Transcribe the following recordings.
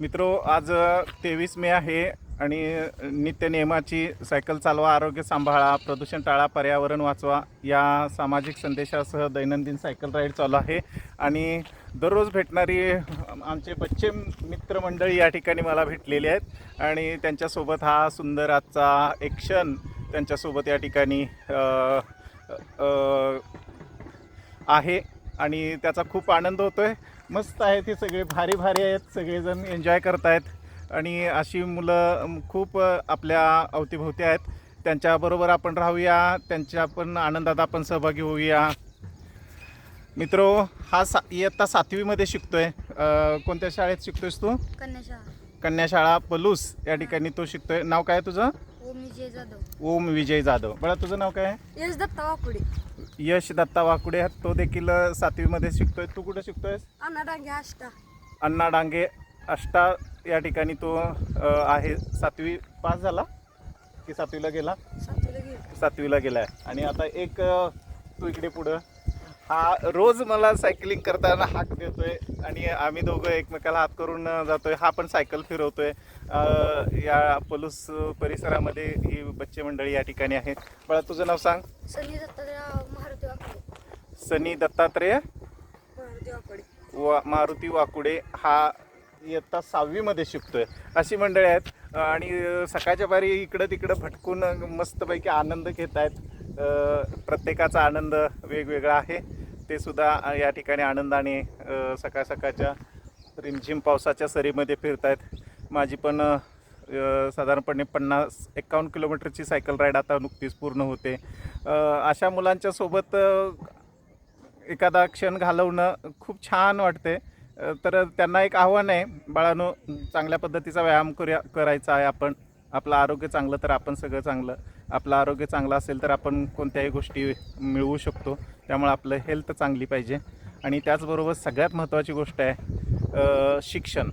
मित्रो आज तेवीस मे आहे आणि नित्य नियमाची सायकल चालवा आरोग्य सांभाळा प्रदूषण टाळा पर्यावरण वाचवा या सामाजिक संदेशासह दैनंदिन सायकल राईड चालू आहे. आणि दररोज भेटणारी आमचे बच्चे मित्रमंडळी या ठिकाणी मला भेटलेले आहेत. आणि त्यांच्यासोबत हा सुंदर आजचा एक क्षण त्यांच्यासोबत या ठिकाणी आहे. आणि त्याचा खूप आनंद होतो आहे मस्त आहे ती सगळे भारी भारी आहेत सगळेजण एन्जॉय करतायत. आणि अशी मुलं खूप आपल्या अवतीभोवती आहेत. त्यांच्याबरोबर आपण राहूया त्यांच्या पण आनंदात आपण सहभागी होऊया. मित्रो हा सा इयत्ता सातवीमध्ये शिकतोय. कोणत्या शाळेत शिकतोयस तू? कन्याशाळा. कन्याशाळा पलूस या ठिकाणी तो शिकतोय. नाव काय तुझं? विजय जाधव. ओम विजय जाधव. बळा तुझं नाव काय आहे? यश दत्ता वाकुडे. यश दत्ता वाकुडे तो देखील अ, सातवीमध्ये शिकतोय. तू कुठं शिकतोयस? अण्णा डांगे आष्टा. अण्णा डांगे अष्टा या ठिकाणी तो अ, आहे. सातवी पास झाला? की सातवीला गेला? सातवीला गेलो. सातवीला गेलाय. आणि आता एक अ, तू इकडे पुढं. हा रोज मला सायकलिंग करताना हाक देतोय. आणि आम्ही दोघं एकमेकाला हात करून अ, जातोय. हा पण सायकल फिरवतोय. या पलूस परिसरामध्ये ही बच्चे मंडळी या ठिकाणी आहे बळा तुझं नाव सांग. सनी दत्तात्रय मारुती वाकुडे. सनी दत्तात्रेय? मारुती वाकुडे. वा मारुती वाकुडे हा इयत्ता सहावीमध्ये शिकतोय. अशी मंडळी आहेत. आणि सकाळच्या बारी इकडं तिकडं भटकून मस्तपैकी आनंद घेत आहेत. प्रत्येकाचा आनंद वेगवेगळा आहे. ते सुद्धा या ठिकाणी आनंदाने सकाळ सकाळच्या रिमझिम पावसाच्या सरीमध्ये फिरतायत. माझी पण साधारणपणे पन्नास एकावन्न किलोमीटरची सायकल राईड आता नुकतीच पूर्ण होते. अशा मुलांच्या सोबत एखादा क्षण घालवणं खूप छान वाटते. तर त्यांना एक आव्हान आहे बाळानो चांगल्या पद्धतीचा व्यायाम करूया करायचा आहे आपण. आपलं आरोग्य चांगलं तर आपण सगळं चांगलं. आपलं आरोग्य चांगलं असेल तर आपण कोणत्याही गोष्टी मिळवू शकतो. त्यामुळे आपलं हेल्थ चांगली पाहिजे. आणि त्याचबरोबर सगळ्यात महत्त्वाची गोष्ट आहे शिक्षण.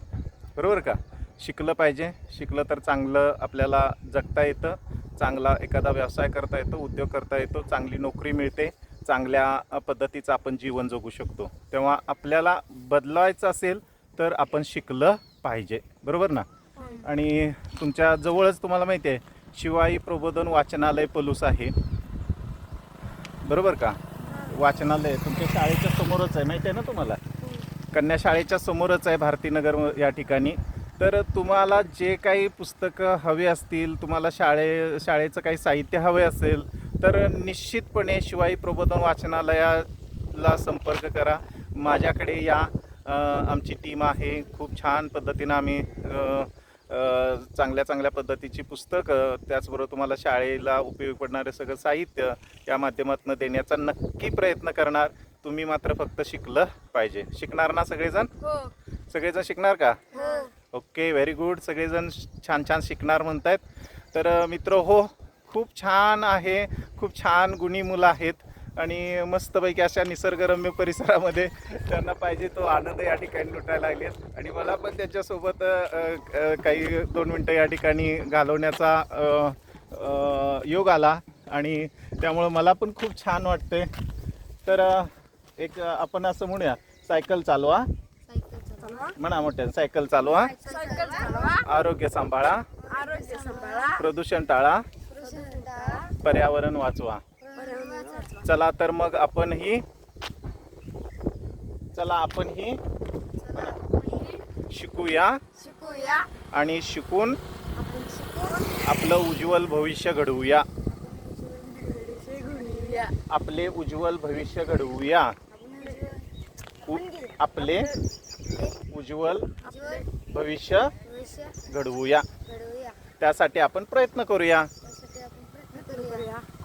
बरोबर का? शिकलं पाहिजे. शिकलं तर चांगलं आपल्याला जगता येतं. चांगला एखादा व्यवसाय करता येतो उद्योग करता येतो चांगली नोकरी मिळते चांगल्या पद्धतीचं आपण जीवन जगू शकतो. तेव्हा आपल्याला बदलायचं असेल तर आपण शिकलं पाहिजे. बरोबर ना? आणि तुमच्या जवळच तुम्हाला माहिती आहे शिवाई प्रबोधन वाचनालय पलूस आहे. बरोबर का? वाचनालय तुमच्या शाळेच्या समोरच आहे माहिती आहे ना तुम्हाला? कन्या शाळेच्या समोरच आहे भारतीनगर या ठिकाणी. तर तुम्हाला जे काही पुस्तकं हवी असतील तुम्हाला शाळे शाळेचं काही साहित्य हवे असेल तर निश्चितपणे शिवाई प्रबोधन वाचनालयाला संपर्क करा. माझ्याकडे या आमची टीम आहे. खूप छान पद्धतीनं आम्ही चांगल्या चांगल्या पद्धतीची पुस्तकं त्याचबरोबर तुम्हाला शाळेला उपयोगी पडणारे सगळं साहित्य या माध्यमातून देण्याचा नक्की प्रयत्न करणार. तुम्ही मात्र फक्त शिकलं पाहिजे. शिकणार ना सगळेजण? हो. सगळेजण शिकणार का? ओके व्हेरी गुड सगळेजण छान छान शिकणार म्हणतायत. तर मित्र हो खूप छान आहे. खूप छान गुणी मुलं आहेत. आणि मस्तपैकी अशा निसर्गरम्य परिसरामध्ये त्यांना पाहिजे तो आनंद या ठिकाणी लुटायला लागलेत आणि मला पण त्यांच्यासोबत काही दोन मिनटं या ठिकाणी घालवण्याचा योग आला. आणि त्यामुळं मला पण खूप छान वाटते तर एक आपण असं म्हणूया सायकल चालवा. चालवा म्हणा मोठ्या सायकल चालवा सायकल चालवा आरोग्य सांभाळा. आरोग्य सांभाळा. प्रदूषण टाळा. पर्यावरण वाचवा. चला तर मग आपण ही चला आपण ही शिकूया. शिकूया. आणि शिकून आपलं उज्ज्वल भविष्य घडवूया. आपले उज्ज्वल भविष्य घडवूया. आपले उज्ज्वल भविष्य घडवूया. त्यासाठी आपण प्रयत्न करूया.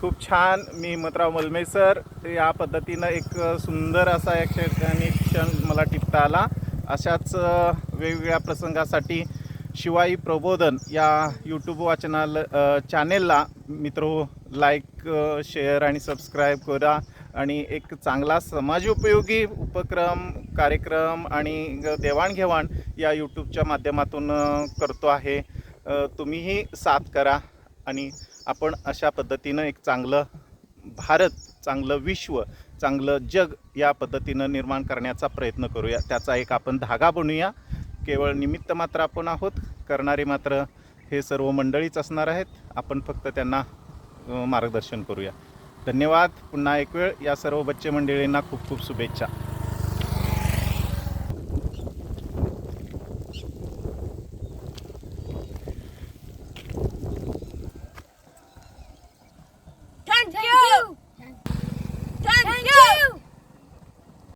खूप छान मी हिमतराव मलमे सर या पद्धतीनं एक सुंदर असा एक ठिकाणी क्षण मला टिपता आला. अशाच वेगवेगळ्या प्रसंगासाठी शिवाई प्रबोधन या यूट्यूब वाचनाल चॅनेलला मित्र लाईक शेअर आणि सबस्क्राईब करा. आणि एक चांगला समाजोपयोगी उपक्रम कार्यक्रम आणि देवाणघेवाण या यूट्यूबच्या माध्यमातून करतो आहे. तुम्हीही साथ करा आणि आपण अशा पद्धतीनं एक चांगलं भारत चांगलं विश्व चांगलं जग या पद्धतीनं निर्माण करण्याचा प्रयत्न करूया. त्याचा एक आपण धागा बनूया. केवळ निमित्त मात्र आपण आहोत. करणारे मात्र हे सर्व मंडळीच असणार आहेत. आपण फक्त त्यांना मार्गदर्शन करूया. धन्यवाद. पुन्हा एक वेळ या सर्व बच्चे मंडळींना खूप खूप शुभेच्छा.